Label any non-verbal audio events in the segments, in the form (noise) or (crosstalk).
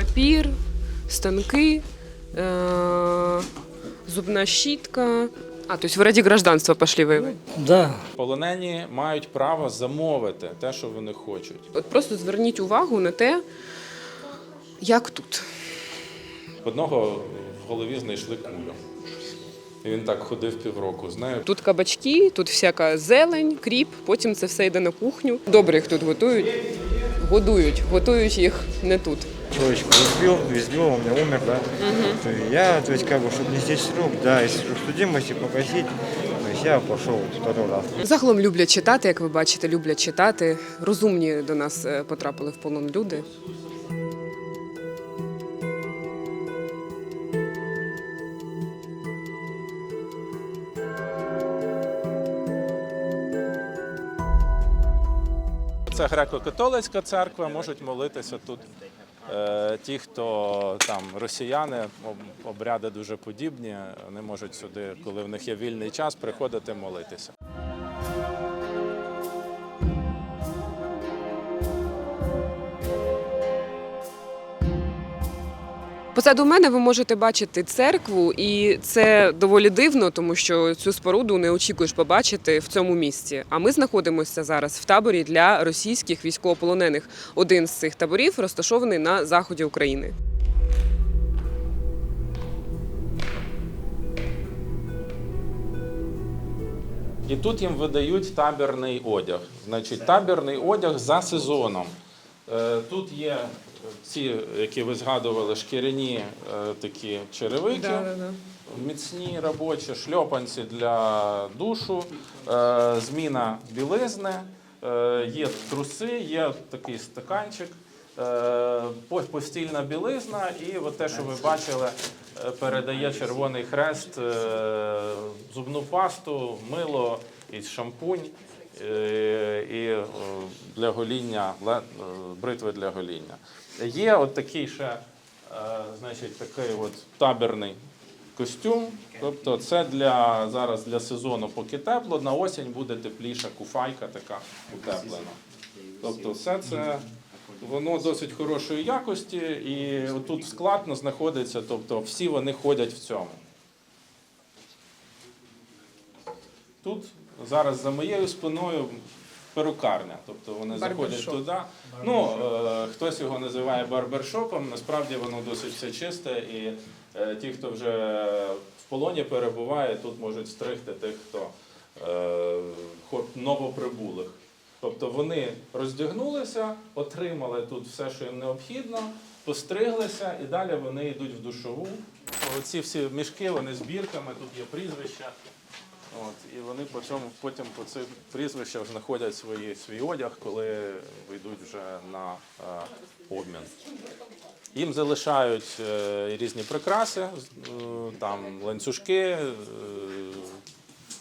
папір, станки, е- зубна щітка. А, тобто ви раді гражданства пішли воювати? Да, Полонені мають право замовити те, що вони хочуть. От просто зверніть увагу на те, як тут. Одного в голові знайшли кулю. І він так ходив півроку з нею. Тут кабачки, тут всяка зелень, кріп, потім це все йде на кухню. Добре їх тут готують. Годують, готують їх не тут. Человечка избил, избил, он у меня умер, да. То Я, то есть, как бы, чтобы не здесь срок, да, если судимости погасить, то есть я пошел второй раз. Загалом люблять читати, як ви бачите, люблять читати. Розумні до нас е, потрапили в полон люди. Це греко-католицька церква, можуть молитися тут. Е, Ті, хто там росіяни, обряди дуже подібні, вони можуть сюди, коли в них є вільний час, приходити молитися. Позаду мене ви можете бачити церкву, і це доволі дивно, тому що цю споруду не очікуєш побачити в цьому місці. А ми знаходимося зараз в таборі для російських військовополонених. Один з цих таборів розташований на заході України. І тут їм видають табірний одяг. Значить, табірний одяг за сезоном. Е, Тут є ці, які ви згадували, шкіряні е, такі черевики. Міцні робочі шльопанці для душу, е, зміна білизни, е, є труси, є такий стаканчик, постільна білизна, і от те, що ви бачили, передає Червоний Хрест зубну пасту, мило і шампунь. І для гоління, бритви для гоління. Є от такий ще, е, значить, такий от табірний костюм. Тобто це для зараз для сезону, поки тепло, на осінь буде тепліша куфайка, така утеплена. Тобто, все це воно досить хорошої якості, і тут складно знаходиться, тобто всі вони ходять в цьому. Тут зараз за моєю спиною перукарня. Тобто вони заходять туди. Ну, е, хтось його називає барбершопом, насправді воно досить все чисте, і е, ті, хто вже в полоні перебуває, тут можуть стригти тих, хто е, новоприбулих. Тобто вони роздягнулися, отримали тут все, що їм необхідно, постриглися і далі вони йдуть в душову. Оці всі мішки, вони з бірками, тут є прізвища. От, і вони по цьому, потім по цих прізвищах знаходять свої, свій одяг, коли вийдуть вже на е, обмін. Їм залишають е, різні прикраси, е, там ланцюжки, е,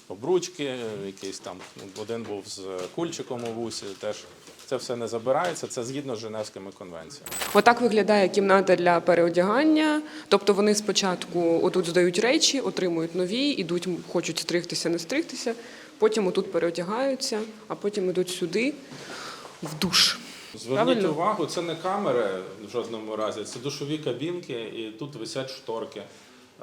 обручки, якийсь там ну, один був з кульчиком у вусі. Теж це все не забирається. Це згідно з Женевськими конвенціями. Отак виглядає кімната для переодягання. Тобто вони спочатку отут здають речі, отримують нові, ідуть, хочуть стригтися, не стригтися. Потім отут переодягаються, а потім ідуть сюди в душ. Зверніть Правильно? увагу, це не камери в жодному разі, це душові кабінки, і тут висять шторки.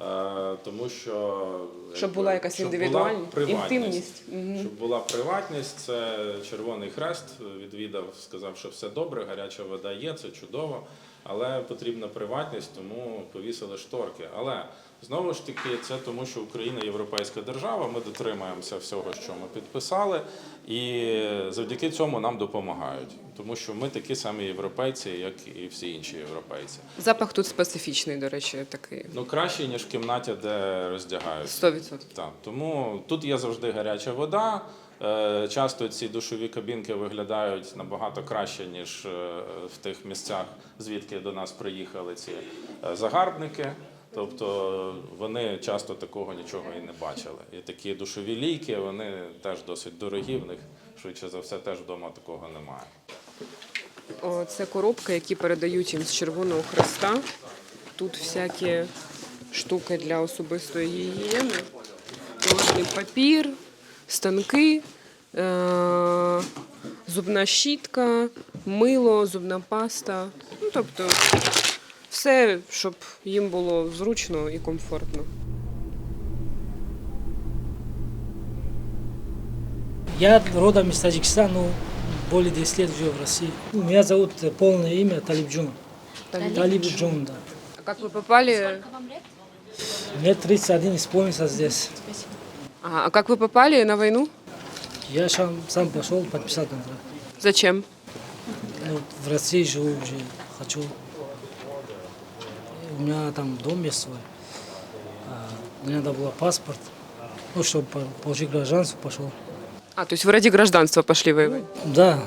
Е, Тому що Щоб була якась щоб індивідуальність, була інтимність. Щоб була приватність, це Червоний Хрест відвідав, сказав, що все добре, гаряча вода є, це чудово, але потрібна приватність, тому повісили шторки. Але знову ж таки, це тому, що Україна європейська держава, ми дотримуємося всього, що ми підписали, і завдяки цьому нам допомагають, тому що ми такі самі європейці, як і всі інші європейці. Запах тут специфічний, до речі, такий. Ну краще ніж в кімнаті, де роздягаються. 100%. Так, тому тут є завжди гаряча вода. Е, Часто ці душові кабінки виглядають набагато краще, ніж е, в тих місцях, звідки до нас приїхали ці е, загарбники. Тобто вони часто такого нічого і не бачили. І такі душові лійки, вони теж досить дорогі. В них швидше за все теж вдома такого немає. О, Це коробки, які передають їм з Червоного Хреста. Тут всякі штуки для особистої гігієни. Туалетний папір, станки, е- зубна щітка, мило, зубна паста. Ну, тобто Все, щоб їм було зручно і комфортно. Я родом из Таджикистана, но более 10 лет живу в России. Ну, Меня зовут полное имя Талиб Джун. Талиб Джун, да. А как вы попали? Мне 31 исполнится здесь. Ага, а как вы попали на войну? Я сам, сам пошел подписать контракт. Зачем? Ну, в России живу уже, хочу. У меня там дом есть свой. А, Мне надо было паспорт. Ну, чтобы по- получить гражданство, пошел. А, то есть вы ради гражданства пошли воевать? Да,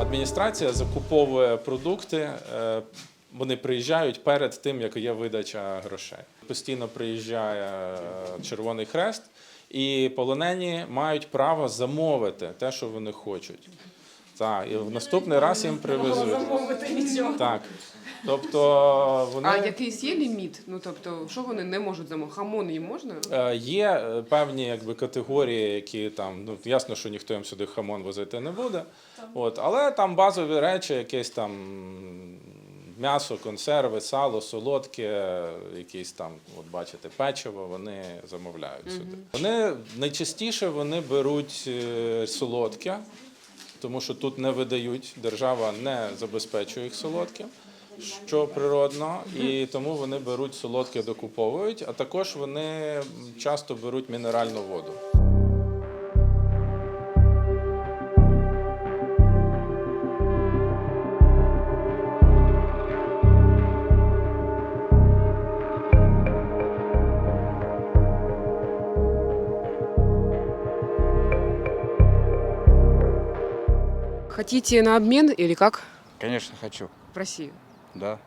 Адміністрація закуповує продукти. е, Вони приїжджають перед тим, як є видача грошей. Постійно приїжджає е, Червоний Хрест, і полонені мають право замовити те, що вони хочуть. Так, і в наступний раз їм привезуть. Так. Тобто вони А якийсь є ліміт? Ну тобто, що вони не можуть замовити? Хамон їм можна? Е, Є е, певні якби, категорії, які там, ну ясно, що ніхто їм сюди хамон возити не буде. От, але там базові речі, якесь там м'ясо, консерви, сало, солодке, якісь там, от бачите, печиво, вони замовляють сюди. Вони найчастіше вони беруть е, солодке, тому що тут не видають, держава не забезпечує їх солодким. Що природно, і тому вони беруть солодке, докуповують, а також вони часто беруть мінеральну воду. Хотите на обмен или как? Конечно, хочу. В Россию. Да.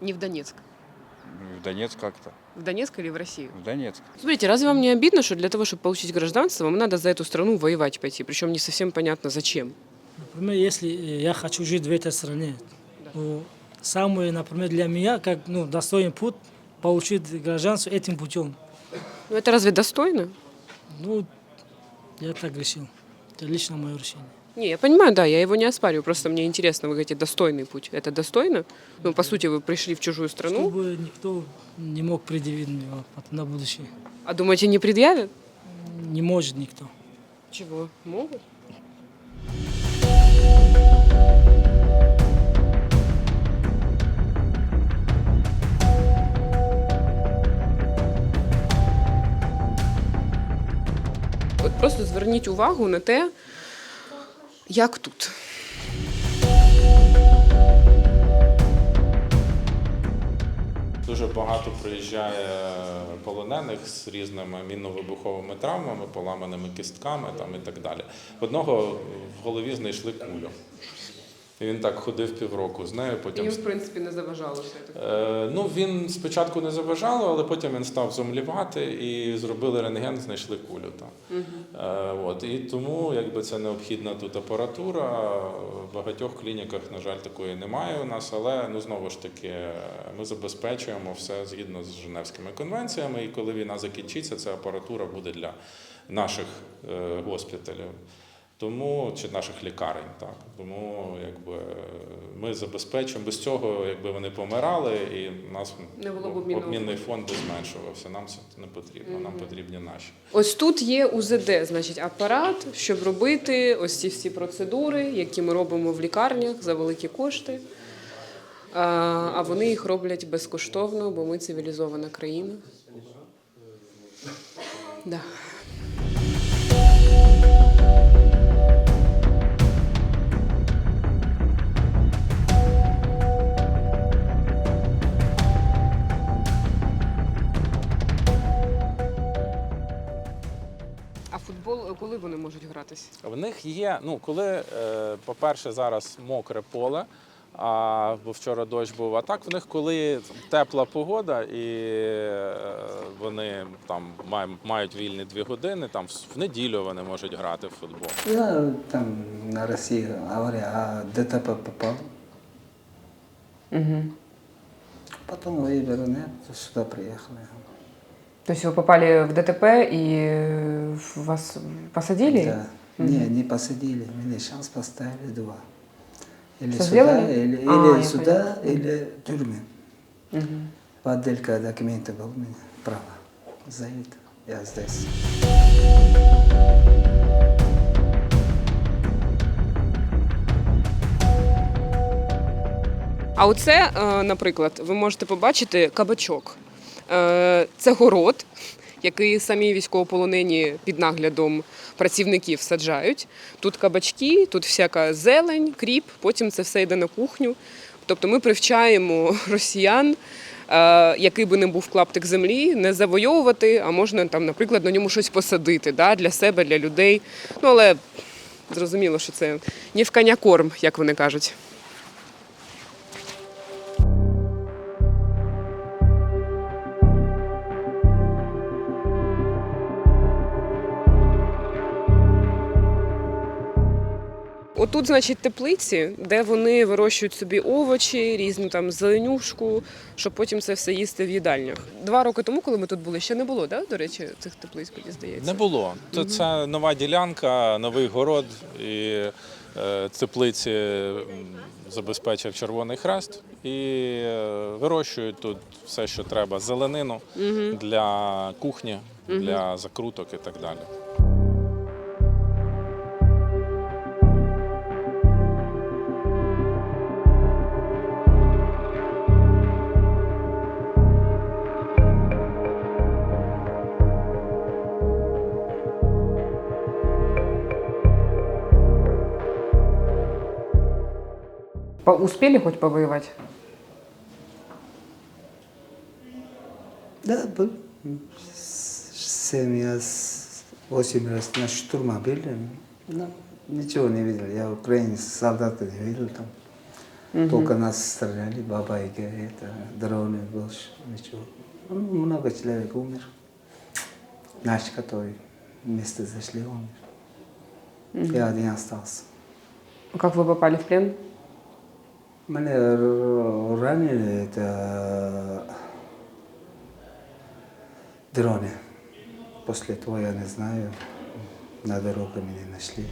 Не в Донецк. В Донецк как-то. В Донецк или в Россию? В Донецк. Смотрите, разве вам не обидно, что для того, чтобы получить гражданство, вам надо за эту страну воевать пойти? Причем не совсем понятно, зачем. Например, если э, я хочу жить в этой стране, ну, самый, например, для меня, как ну, достойный путь получить гражданство этим путем. Ну это разве достойно? Ну, я так решил. Это лично мое решение. Не, я понимаю, да, я его не оспариваю. Просто мне интересно, вы говорите, достойный путь. Это достойно? Ну, по сути, вы пришли в чужую страну, Чтобы никто не мог предъявить мне на будущее. а думаете, не предъявят? Не может никто. Чего? Могут? От просто зверніть увагу на те, як тут. Дуже багато приїжджає полонених з різними мінно-вибуховими травмами, поламаними кістками там, і так далі. Одного в голові знайшли кулю. І він так ходив півроку з нею, потім в принципі, не заважало. Е, Ну, він спочатку не заважало, але потім він став зомлівати і зробили рентген, знайшли кулю там. Е, От. І тому якби це необхідна тут апаратура. В багатьох клініках, на жаль, такої немає у нас, але ну знову ж таки ми забезпечуємо все згідно з Женевськими конвенціями. І коли війна закінчиться, ця апаратура буде для наших е, госпіталів. Тому чи наших лікарень, так тому якби ми забезпечуємо без цього, якби вони помирали, і у нас Не було б обмінний фонд би зменшувався. Нам це не потрібно. Нам потрібні наші. Ось тут є УЗД, значить, апарат, щоб робити ось ці всі процедури, які ми робимо в лікарнях за великі кошти. А, а вони їх роблять безкоштовно, бо ми цивілізована країна. Да. Футбол коли вони можуть гратись? В них є, ну коли, е, по-перше, зараз мокре поле, а бо вчора дощ був. А так в них, коли тепла погода, і е, вони там мають вільні дві години, там в неділю вони можуть грати в футбол. Я там на России авария, а ДТП попал. Потом выберу, нет, сюда приехали. То есть вы попали в ДТП и вас посадили? Да. Не, не посадили, мне шанс поставили два. Или Что сюда, сделали? или, А, или я сюда, или тюрьме. Подделька документов был у меня, право. За это я здесь. А оце, е, наприклад, ви можете побачити кабачок. Е, Це город, який самі військовополонені під наглядом працівників саджають. Тут кабачки, тут всяка зелень, кріп, потім це все йде на кухню. Тобто ми привчаємо (laughs) росіян, е, який би не був клаптик землі, не завойовувати, а можна там, наприклад, на ньому щось посадити да, для себе, для людей. Ну але зрозуміло, що це не в коня корм, як вони кажуть. Отут, значить, теплиці, де вони вирощують собі овочі, різну там зеленюшку, щоб потім це все їсти в їдальнях. Два роки тому, коли ми тут були, ще не було, да? до речі, цих теплиць, мені здається. Не було. То це нова ділянка, новий город і е, теплиці забезпечив Червоний Хрест і е, вирощують тут все, що треба: зеленину для кухні, для закруток і так далі. Успіли хоч повоювати? Да, был. Семь раз, восемь раз на штурма были. Но ничего не видел. Я украинец, солдаты не видел там. Только нас стреляли, бабайки, это, дроны, больше ничего. Ну, Много человек умер. Наш, который вместе зашли, умер. Я один остался. Як ви попали в плен? Меня р- ранили это дрони. После того я не знаю, на дорогу мене нашли.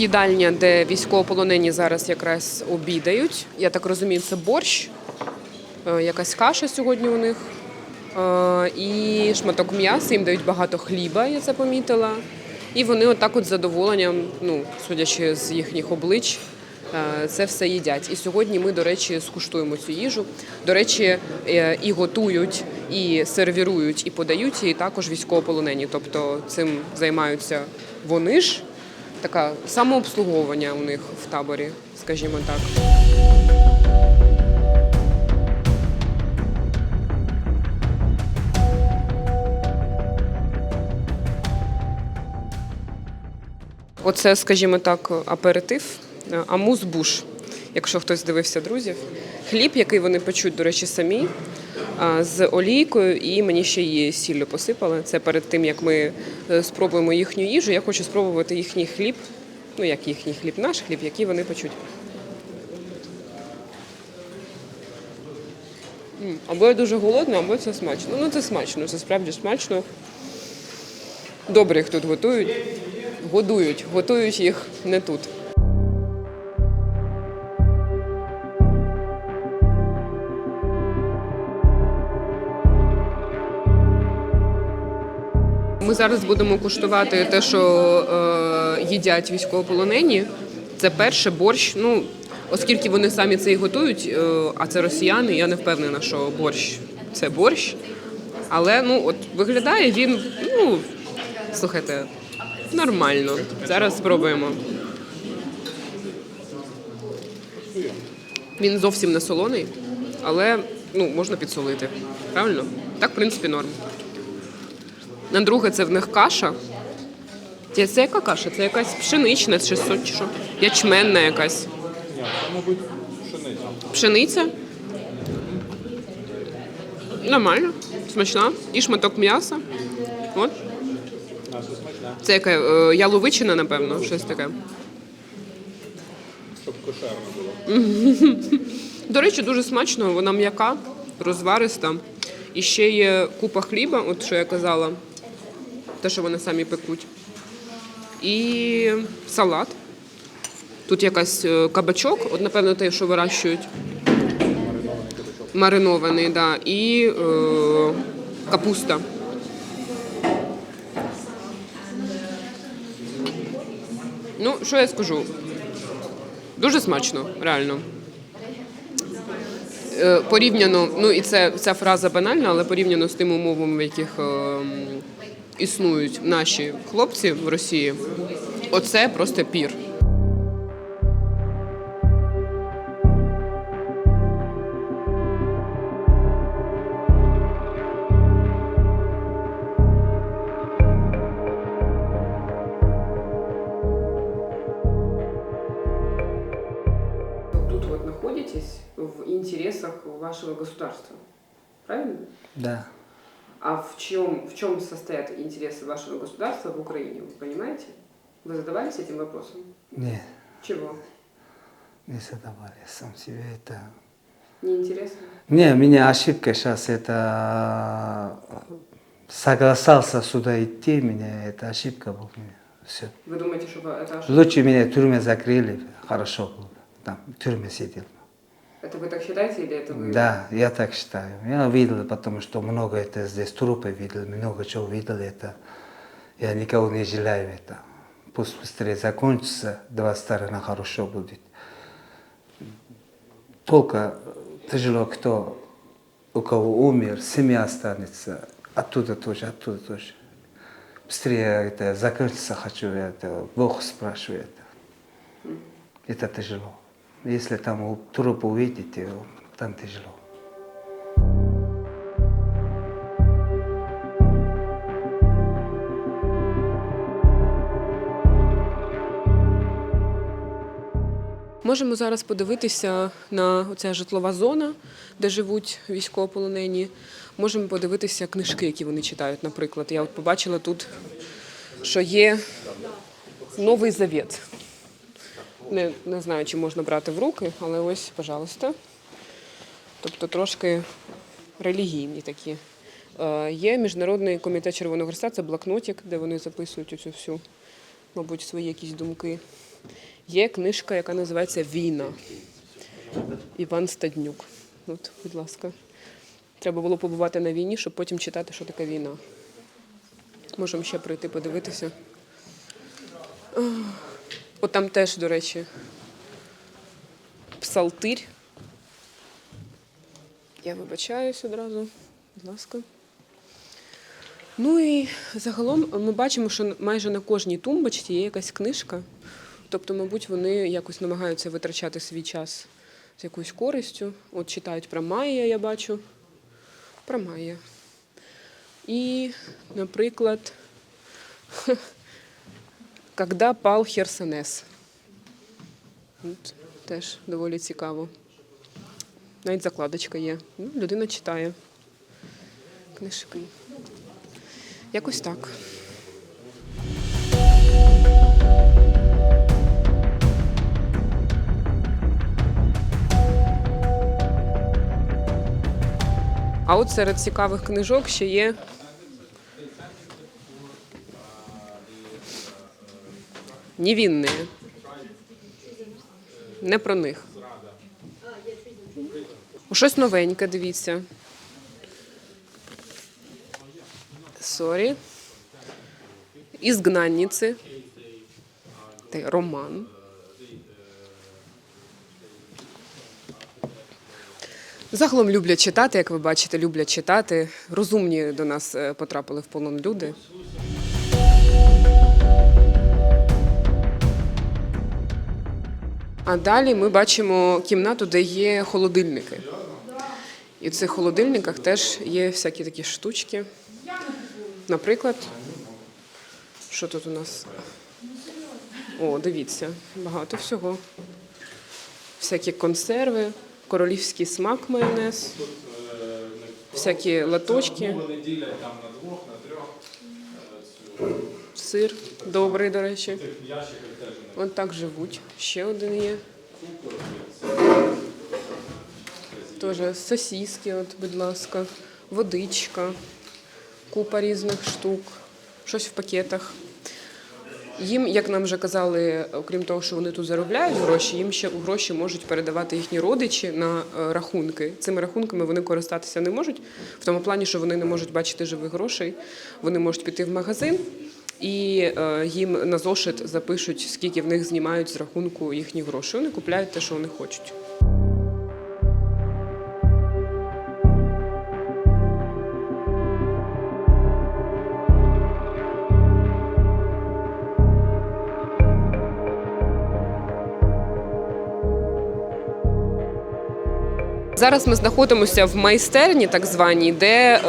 Їдальня, де військовополонені зараз якраз обідають. Я так розумію, це борщ, е, якась каша сьогодні у них. е, І шматок м'яса, їм дають багато хліба, я це помітила. І вони отак от задоволенням, ну, судячи з їхніх облич, е, це все їдять. І сьогодні ми, до речі, скуштуємо цю їжу. До речі, і готують, і сервірують, і подають її також військовополонені. Тобто цим займаються вони ж. Така самообслуговування у них в таборі, скажімо так. Оце, скажімо так, аперитив, е, амуз-буш, якщо хтось дивився друзів. Хліб, який вони печуть, до речі, самі з олійкою, і мені ще її сіллю посипали. Це перед тим, як ми е, спробуємо їхню їжу. Я хочу спробувати їхній хліб, ну як їхній хліб, наш хліб, який вони печуть. Або я дуже голодна, або це смачно. Ну, це смачно, це справді смачно. Добре їх тут готують. Годують, готують їх не тут. Ми зараз будемо куштувати те, що е, їдять військовополонені. Це перше борщ. Ну, оскільки вони самі це і готують, е, а це росіяни, я не впевнена, що борщ це борщ. Але ну, от виглядає він, ну, слухайте, нормально. Зараз спробуємо. Він зовсім не солоний. але ну, можна підсолити. Правильно? Так, в принципі, норм. На друге, це в них каша. Це, це яка каша? Це якась пшенична, чи що? Ячменна якась. Ні, це, мабуть, пшениця. Пшениця. Нормально, смачна. І шматок м'яса. От. Це яке? е, Яловичина, напевно, щось таке. щоб кошерно було. До речі, дуже смачно, вона м'яка, розвариста. І ще є купа хліба, от що я казала, те, що вони самі пекуть. І салат. Тут якась е, кабачок, от, напевно, те, що вирощують. Маринований, да. І е, капуста. Ну, що я скажу? Дуже смачно, реально. Е, порівняно, ну і це ця фраза банальна, але порівняно з тими умовами, в яких е, існують наші хлопці в Росії, оце просто пір. Тут вот находитесь в интересах вашего государства, правильно? Да. А в чем, в чем состоят интересы вашего государства в Украине, вы понимаете? Вы задавались этим вопросом? Не, Чего? не задавали сам себе это. Неинтересно? Не, у меня ошибка сейчас это согласался сюда идти, меня это ошибка была. Все. Вы думаете, что это ошибка? Лучше меня в тюрьме закрыли, хорошо было. Там в тюрьме сидел. Это вы так считаете или это вы? Да, я так считаю. Я видел, потому что много это здесь трупы видел, много чего видел это. Я никого не жалею это. Пусть быстрее закончится, два сторона хорошо будет. Только тяжело, кто, у кого умер, семья останется, оттуда тоже, оттуда тоже. Быстрее это закончится хочу, это Бог спрашивает. Это тяжело. Если там труп увидите, там тяжело. Можемо зараз подивитися на оця житлова зона, де живуть військовополонені. Можемо подивитися книжки, які вони читають. Наприклад, я от побачила тут, що є Новий Завет. Не, не знаю, чи можна брати в руки, але ось, пожалуйста. Тобто трошки релігійні такі. Е, Є Міжнародний комітет Червоного Христа, це блокнотик, де вони записують оцю всю, мабуть, свої якісь думки. Є книжка, яка називається Війна. Іван Стаднюк. От, будь ласка. Треба було побувати на війні, щоб потім читати, що таке війна. Можемо ще прийти подивитися. Ах, От там теж, до речі, псалтир. Я вибачаюсь одразу, будь ласка. Ну і загалом ми бачимо, що майже на кожній тумбочці є якась книжка. Тобто, мабуть, вони якось намагаються витрачати свій час з якоюсь користю. От читають про Майя, я бачу. Про Майя. І, наприклад, (laughs) Когда пал Херсонес. От, теж доволі цікаво. Навіть закладочка є. Ну, людина читає книжки. Якось так. А от серед цікавих книжок ще є невінні. Не про них. Щось новеньке, дивіться. Сорі. Ізгнанниці. Роман. Загалом люблять читати, як ви бачите, люблять читати. Розумні до нас е, потрапили в полон люди. А далі ми бачимо кімнату, де є холодильники. І в цих холодильниках теж є всякі такі штучки. Наприклад, що тут у нас? О, дивіться, багато всього. Всякі консерви, королівський смак майонез, всякі латочки. Вони ділять там на двох, на трьох. Сир добрий, до речі. От так живуть. Ще один є. Теж сосіски, от, будь ласка, водичка, купа різних штук, щось в пакетах. Їм, як нам вже казали, окрім того, що вони тут заробляють гроші, їм ще гроші можуть передавати їхні родичі на е, рахунки. Цими рахунками вони користатися не можуть, в тому плані, що вони не можуть бачити живих грошей. Вони можуть піти в магазин і е, їм на зошит запишуть, скільки в них знімають з рахунку їхніх грошей. Вони купляють те, що вони хочуть. Зараз ми знаходимося в майстерні, так званій, де е,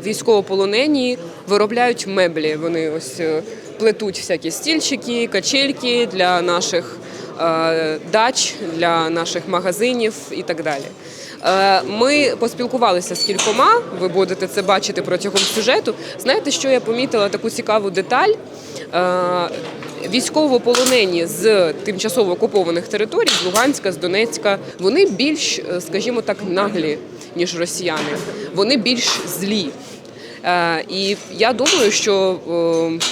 військовополонені виробляють меблі. Вони ось е, плетуть всякі стільчики, качельки для наших е, дач, для наших магазинів і так далі. Е, Ми поспілкувалися з кількома. Ви будете це бачити протягом сюжету. Знаєте, що я помітила таку цікаву деталь? Військовополонені з тимчасово окупованих територій, з Луганська, з Донецька, вони більш, скажімо так, наглі, ніж росіяни. Вони більш злі. Е, І я думаю, що е,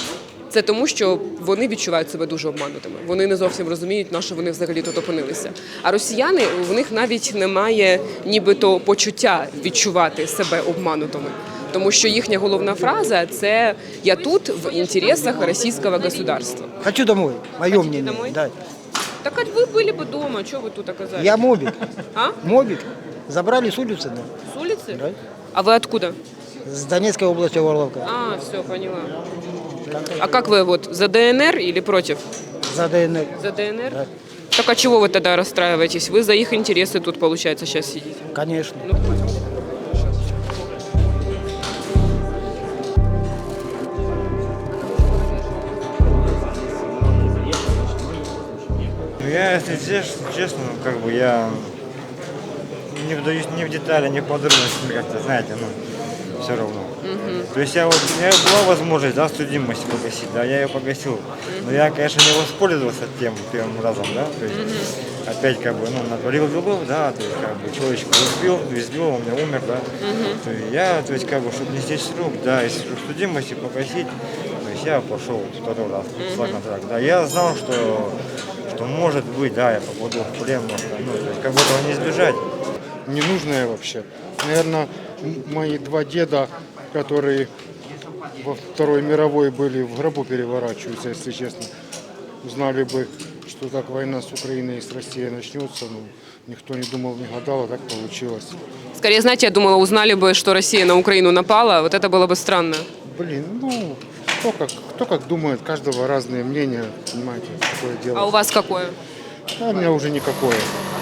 це тому, що вони відчувають себе дуже обманутими. Вони не зовсім розуміють, на що вони взагалі тут опинилися. А росіяни в них навіть немає нібито почуття відчувати себе обманутими. Тому що їхня головна фраза це я тут в інтересах російського государства. Хочу домой, мое Хотите мнение. домой? Да. Так а ви були б дома, чого ви тут оказались? Я мобик. А? Мобик. Забрали с улицы, да. С улицы? Да. А вы откуда? С Донецкой области Орловка. А, все, поняла. А как вы вот, за ДНР или против? За ДНР. За ДНР? Да. Так а чего вы тогда расстраиваетесь? Вы за их интересы тут, получается, сейчас сидите. Конечно. Ну, я, если честно, честно, как бы я не вдаюсь ни в детали, ни в подробности, как-то, знаете, ну, все равно. То есть я вот, у меня была возможность, да, судимость погасить, да, я ее погасил. Но я, конечно, не воспользовался тем первым разом, да, то есть опять как бы, ну, натворил делов, да, то есть как бы человечка избил, избил, он меня умер, да. То есть я, то есть как бы, чтобы не с рук, да, если судимости погасить, то есть я пошел второй раз, подписал контракт, да. Я знал, что, что может быть, да, я попаду в плен, ну, то есть как бы этого не избежать. ненужное вообще. Наверное, мои два деда, которые во Второй мировой были в гробу переворачиваются, если честно. Узнали бы, что так война с Украиной и с Россией начнется, ну, никто не думал, не гадал, а так получилось. Скорее, знаете, я думала, узнали бы, что Россия на Украину напала, вот это было бы странно. Блин, ну, кто как, кто как думает, каждого разные мнения, понимаете, такое дело. А у вас какое? А у меня уже никакое.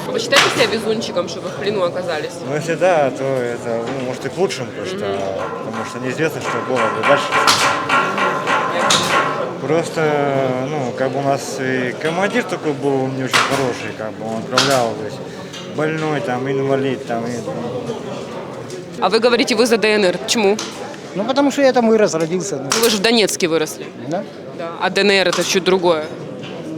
Вы считаете себя везунчиком, что вы в плену оказались? Ну, если да, то это, ну, может, и к лучшему, потому что, потому что неизвестно, что было бы дальше. Просто, ну, как бы у нас и командир такой был не очень хороший, как бы он отправлял, то есть больной, там, инвалид, там, и, А вы говорите, вы за ДНР. Почему? Ну, потому что я там вырос, родился. Ну, Ну, Вы же в Донецке выросли. да? Да. А ДНР это чуть другое.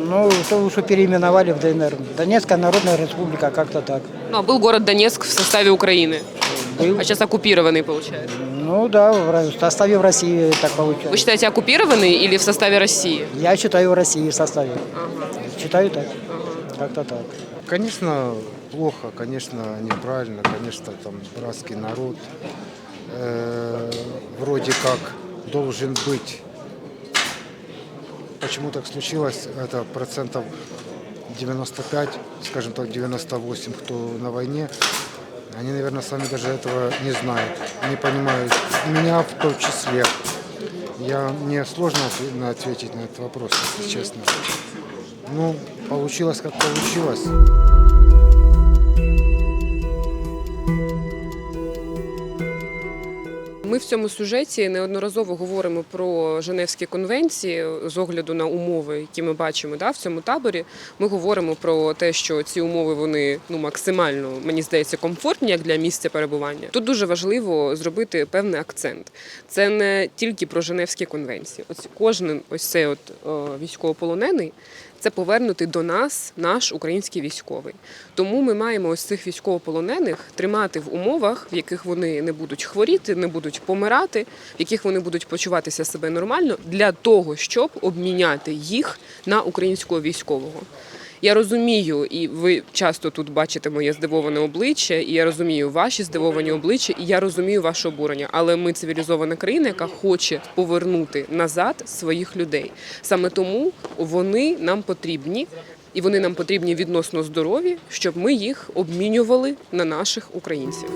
ну то, что переименовали в ДНР. Донецкая Народная Республика, как-то так. Ну, а был город Донецк в составе Украины. Был. А сейчас оккупированный, получается. Ну да, в Ро- в составе в России так Вы получилось. считаете оккупированный или в составе России? Я считаю в России в составе. Считаю так. Как-то так. Конечно, плохо, конечно, неправильно, конечно, там братский народ э, вроде как должен быть. Почему так случилось, это процентов 95, скажем так, 98, кто на войне, они, наверное, сами даже этого не знают, не понимают. Меня в том числе. Я, мне сложно отве- ответить на этот вопрос, если честно. Ну, получилось как получилось. Ми в цьому сюжеті неодноразово говоримо про Женевські конвенції з огляду на умови, які ми бачимо да, в цьому таборі. Ми говоримо про те, що ці умови вони ну максимально мені здається комфортні як для місця перебування. Тут дуже важливо зробити певний акцент. Це не тільки про Женевські конвенції. Ось кожен ось цей от о, військовополонений. Це повернути до нас наш український військовий. Тому ми маємо ось цих військовополонених тримати в умовах, в яких вони не будуть хворіти, не будуть помирати, в яких вони будуть почуватися себе нормально, для того, щоб обміняти їх на українського військового. Я розумію, і ви часто тут бачите моє здивоване обличчя, і я розумію ваші здивовані обличчя, і я розумію ваше обурення. Але ми цивілізована країна, яка хоче повернути назад своїх людей. Саме тому вони нам потрібні, і вони нам потрібні відносно здорові, щоб ми їх обмінювали на наших українців.